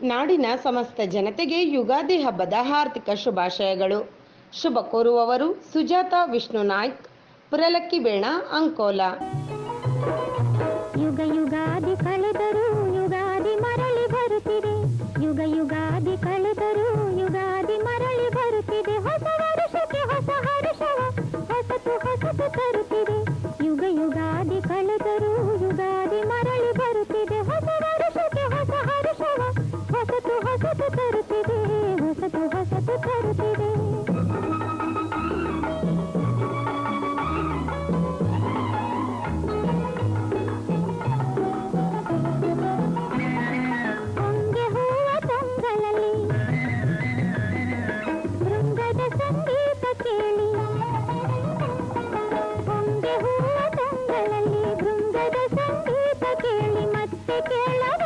ನಾಡಿನ ಸಮಸ್ತ ಜನತೆಗೆ ಯುಗಾದಿ ಹಬ್ಬದ ಹಾರ್ದಿಕ ಶುಭಾಶಯಗಳು. ಶುಭ ಕೋರುವವರು ಸುಜಾತ ವಿಷ್ಣು ನಾಯ್ಕ್, ಪುರಲಕ್ಕಿ ಬೇಣ, ಅಂಕೋಲಾ. ಯುಗ ಯುಗಾದಿ ಕಳೆದರೂ ಯುಗಾದಿ ಮರಳಿ ಬರುತ್ತಿದೆ. ಯುಗ ಯುಗಾದಿ ಕಳೆದರೂ ಕೇಳವ